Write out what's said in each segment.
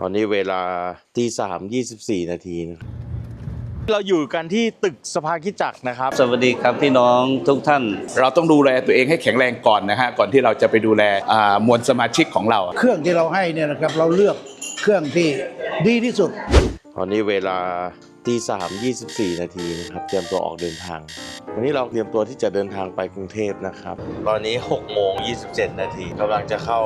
ตอนนี้เวลาตีสามยี่สิบสี่นาทีนะเราอยู่กันที่ตึกสภาคิดจักรนะครับ สวัสดีครับพี่น้องทุกท่าน เราต้องดูแลตัวเองให้แข็งแรงก่อนนะฮะก่อนที่เราจะไปดูแลอ่ามวลสมาชิกของเรา เครื่องที่เราให้เนี่ยนะครับเราเลือกเครื่องที่ดีที่สุด ตอนนี้เวลา ตีสามยี่สิบสี่นาทีนะครับ เตรียมตัวออกเดินทาง วันนี้เราเตรียมตัวที่จะเดินทางไปกรุงเทพนะครับ ตอนนี้6โมง27นาทีกำลังจะเข้า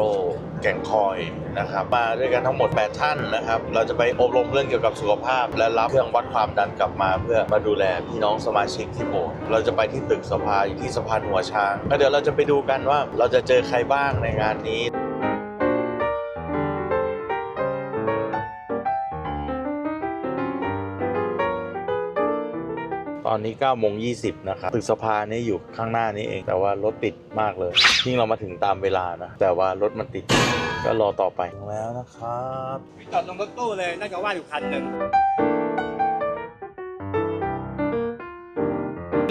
แก่งคอยนะครับ มาด้วยกันทั้งหมด8ท่านนะครับ เราจะไปอบรมเรื่องเกี่ยวกับสุขภาพ และรับเครื่องวัดความดันกลับมา เพื่อมาดูแลพี่น้องสมาชิกที่โบสถ์เราจะไปที่ตึกสภาอยู่ที่สะพานหัวช้างแล้วเดี๋ยวเราจะไปดูกันว่าเราจะเจอใครบ้างในงานนี้ อนนี้9โมง20นะครับตึกสภานี่อยู่ข้างหน้านี้เอง แต่ว่ารถติดมากเลยยิ่งเรามาถึงตามเวลานะ แต่ว่ารถมันติดก็รอต่อไปถึงแล้วนะครับจอดตรงรถตู้เลยน่าจะว่างอยู่คันหนึ่ง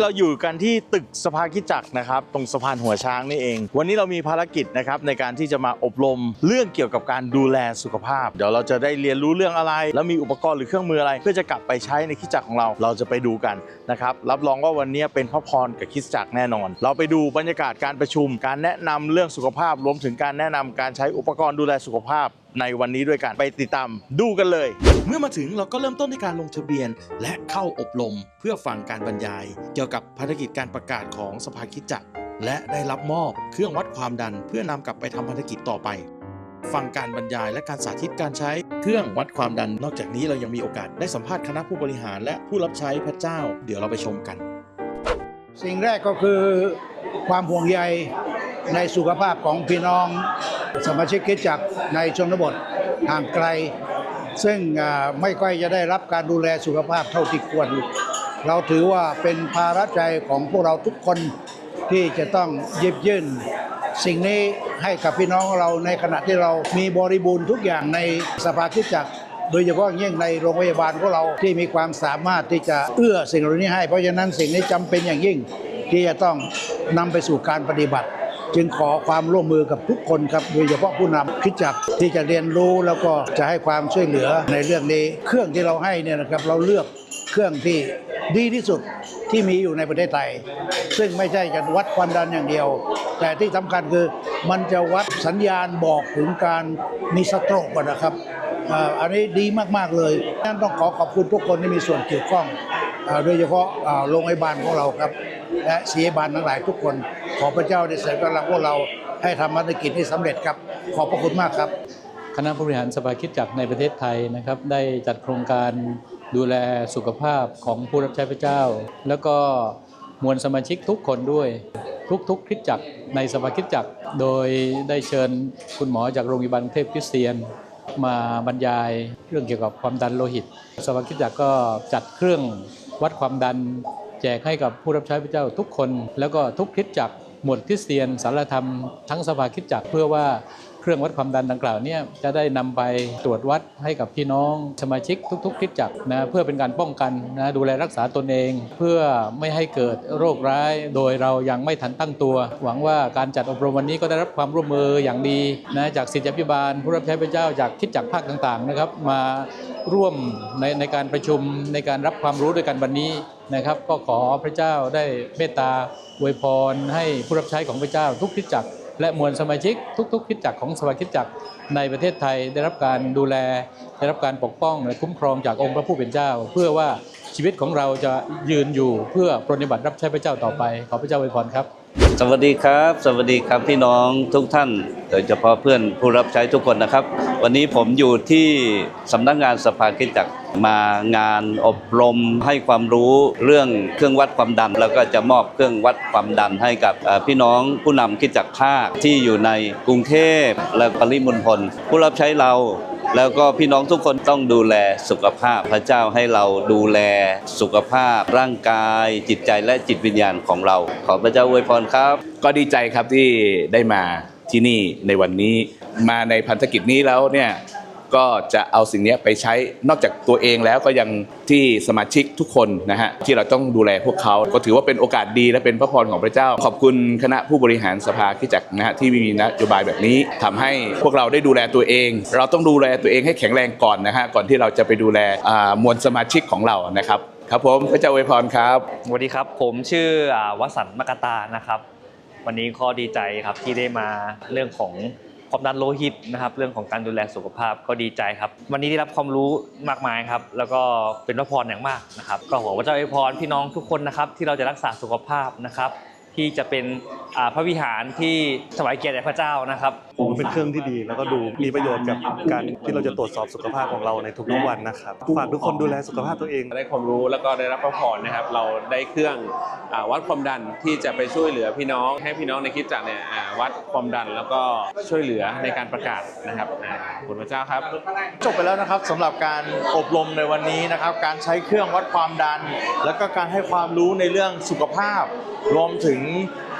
เราอยู่กันที่ตึกสภาคิจักรนะครับ ตรงสะพานหัวช้างนี่เอง วันนี้เรามีภารกิจนะครับในการที่จะมาอบรมเรื่องเกี่ยวกับการดูแลสุขภาพ เดี๋ยวเราจะได้เรียนรู้เรื่องอะไร แล้วมีอุปกรณ์หรือเครื่องมืออะไร เพื่อจะกลับไปใช้ในคิจักรของเรา เราจะไปดูกันนะครับ รับรองว่าวันนี้เป็นพระพรกับคิจักรแน่นอน เราไปดูบรรยากาศการประชุม การแนะนำเรื่องสุขภาพ รวมถึงการแนะนำการใช้อุปกรณ์ดูแลสุขภาพในวันนี้ด้วยกันไปติดตามดูกันเลย เมื่อมาถึงเราก็เริ่มต้นด้วยการลงทะเบียน และเข้าอบรมเพื่อฟังการบรรยาย เกี่ยวกับภารกิจการประกาศของสภาคิดจักรและได้รับมอบเครื่องวัดความดัน เพื่อนำกลับไปทำภารกิจต่อไป ฟังการบรรยายและการสาธิตการใช้เครื่องวัดความดัน นอกจากนี้เรายังมีโอกาสได้สัมภาษณ์คณะผู้บริหาร และผู้รับใช้พระเจ้า เดี๋ยวเราไปชมกัน สิ่งแรกก็คือความห่วงใย ในสุขภาพของพี่น้องสมาชิกคิดจักในชนบทห่างไกล ซึ่งไม่ค่อยจะได้รับการดูแลสุขภาพเท่าที่ควร เราถือว่าเป็นภาระใจของพวกเราทุกคนที่จะต้องหยิบยื่น สิ่งนี้ให้กับพี่น้องเราในขณะที่เรามีบริบูรณ์ทุกอย่างในสภาคิดจักโดยเฉพาะยิ่งในโรงพยาบาลของเราที่มีความสามารถที่จะเอื้อสิ่งเหล่านี้ให้ เพราะฉะนั้นสิ่งนี้จำเป็นอย่างยิ่งที่จะต้องนำไปสู่การปฏิบัติ จึงขอความร่วมมือกับทุกคนครับโดยเฉพาะผู้นำคิดจักที่จะเรียนรู้แล้วก็จะให้ความช่วยเหลือในเรื่องนี้ เครื่องที่เราให้เนี่ยนะครับเราเลือกเครื่องที่ดีที่สุดที่มีอยู่ในประเทศไทย ซึ่งไม่ใช่จะวัดความดันอย่างเดียว แต่ที่สำคัญคือมันจะวัดสัญญาณบอกถึงการมีสโตรกอะนะครับอ่าอันนี้ดีมากๆเลยนั้นต้องขอขอบคุณทุกคนที่มีส่วนเกี่ยวข้องโดยเฉพาะโรงพยาบาลของเราครับ และศิริบาลทั้งหลายทุกคน ขอพระเจ้าได้เสริมกำลังพวกเราให้ทำภารกิจที่สำเร็จครับ ขอบพระคุณมากครับ คณะผู้บริหารสภาคิดจักรในประเทศไทยนะครับ ได้จัดโครงการดูแลสุขภาพของผู้รับใช้พระเจ้า แล้วก็มวลสมาชิกทุกคนด้วย ทุกๆคิดจักรในสภาคิดจักรโดยได้เชิญคุณหมอจากโรงพยาบาลเทพคริสเตียน มาบรรยายเรื่องเกี่ยวกับความดันโลหิต สภาคิดจักรก็จัดเครื่องวัดความดัน แจกให้กับผู้รับใช้พระเจ้าทุกคน แล้วก็ทุกคริสตจักรหมวดคริสเตียนสารธรรมทั้งสภาคริสตจักรเพื่อว่า รื่องวัดความดันดังกล่าวเนี่ยจะได้นำไปตรวจวัดให้กับพี่น้องสมาชิกทุกๆคริสตจักรนะเพื่อเป็นการป้องกันนะดูแลรักษาตนเอง เพื่อไม่ให้เกิดโรคร้าย โดยเรายังไม่ทันตั้งตัว หวังว่าการจัดอบรมวันนี้ก็ได้รับความร่วมมืออย่างดีนะจากศิษยาภิบาล ผู้รับใช้พระเจ้าจากคิดจักรภาคต่างๆนะครับมาร่วมในในการประชุมในการรับความรู้ด้วยกันวันนี้นะครับ ก็ขอพระเจ้าได้เมตตาอวยพรให้ผู้รับใช้ของพระเจ้าทุกคริสตจักร และมวลสมาชิกทุก ๆ คิดจักรของสภาคิดจักรในประเทศไทยได้รับการดูแล ได้รับการปกป้องและคุ้มครองจากองค์พระผู้เป็นเจ้า เพื่อว่าชีวิตของเราจะยืนอยู่เพื่อปรนนิบัติรับใช้พระเจ้าต่อไป ขอพระเจ้าอวยพรครับ สวัสดีครับ สวัสดีครับพี่น้องทุกท่าน โดยเฉพาะเพื่อนผู้รับใช้ทุกคนนะครับ วันนี้ผมอยู่ที่สำนักงานสภาคริสตจักรมางานอบรมให้ความรู้เรื่องเครื่องวัดความดัน แล้วก็จะมอบเครื่องวัดความดันให้กับพี่น้องผู้นำคริสตจักรภาคที่อยู่ในกรุงเทพและปริมณฑลผู้รับใช้เรา แล้วก็พี่น้องทุกคนต้องดูแลสุขภาพ พระเจ้าให้เราดูแลสุขภาพ ร่างกาย จิตใจและจิตวิญญาณของเรา ขอพระเจ้าอวยพรครับ ก็ดีใจครับที่ได้มาที่นี่ในวันนี้มาในพันธกิจนี้แล้วเนี่ย ก็จะเอาสิ่งนี้ไปใช้นอกจากตัวเองแล้วก็ยังที่สมาชิกทุกคนนะฮะที่เราต้องดูแลพวกเขาก็ถือว่าเป็นโอกาสดีและเป็นพระพรของพระเจ้า ขอบคุณคณะผู้บริหารสภาคิจักรนะฮะที่มีนโยบายแบบนี้ทำให้พวกเราได้ดูแลตัวเอง เราต้องดูแลตัวเองให้แข็งแรงก่อนนะฮะก่อนที่เราจะไปดูแลมวลสมาชิกของเรานะครับครับผมพระเจ้าอวยพรครับสวัสดีครับ ผมชื่อวสันต์มกตานะครับ วันนี้ก็ดีใจครับที่ได้มาเรื่องของ ความดันโลหิตนะครับ เรื่องของการดูแลสุขภาพก็ดีใจครับ วันนี้ได้รับความรู้มากมายครับ แล้วก็เป็นพระพรอย่างมากนะครับ ก็หวังว่าเจ้าอวยพรพี่น้องทุกคนนะครับ ที่เราจะรักษาสุขภาพนะครับ ที่จะเป็นอ่าพระวิหารที่ถวายเกียรติแด่พระเจ้านะครับ ผมเป็นเครื่องที่ดีแล้วก็ดูมีประโยชน์กับการที่เราจะตรวจสอบสุขภาพของเราในทุกๆวันนะครับฝากทุกคนดูแลสุขภาพตัวเอง ได้ความรู้แล้วก็ได้รับพระพรนะครับ เราได้เครื่องอาวัดความดันที่จะไปช่วยเหลือพี่น้อง ให้พี่น้องในคริดจักรเนี่ยอ่าวัดความดันแล้วก็ช่วยเหลือในการประกาศนะครับอ่าขอบคุณพระเจ้าครับ จบไปแล้วนะครับสำหรับการอบรมในวันนี้นะครับ การใช้เครื่องวัดความดัน แล้วก็การให้ความรู้ในเรื่องสุขภาพ รวมถึง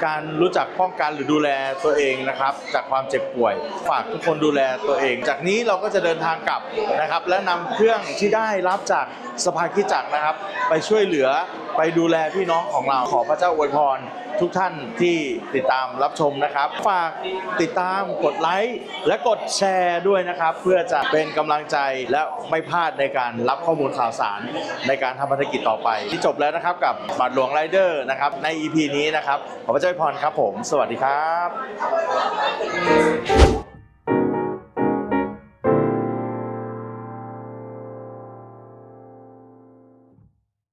การรู้จักป้องกันหรือดูแลตัวเองนะครับ จากความเจ็บป่วย ฝากทุกคนดูแลตัวเอง จากนี้เราก็จะเดินทางกลับนะครับ และนำเครื่องที่ได้รับจากสภาคริจักรนะครับ ไปช่วยเหลือ ไปดูแลพี่น้องของเราขอพระเจ้าอวยพรทุกท่านที่ติดตามรับชมนะครับ ฝากติดตามกดไลค์และกดแชร์ด้วยนะครับ เพื่อจะเป็นกำลังใจและไม่พลาดในการรับข้อมูลข่าวสารในการทำภารกิจต่อไป ที่จบแล้วนะครับกับบาทหลวงไรเดอร์นะครับใน EP นี้นะครับขอพระเจ้าอวยพรครับผม สวัสดีครับ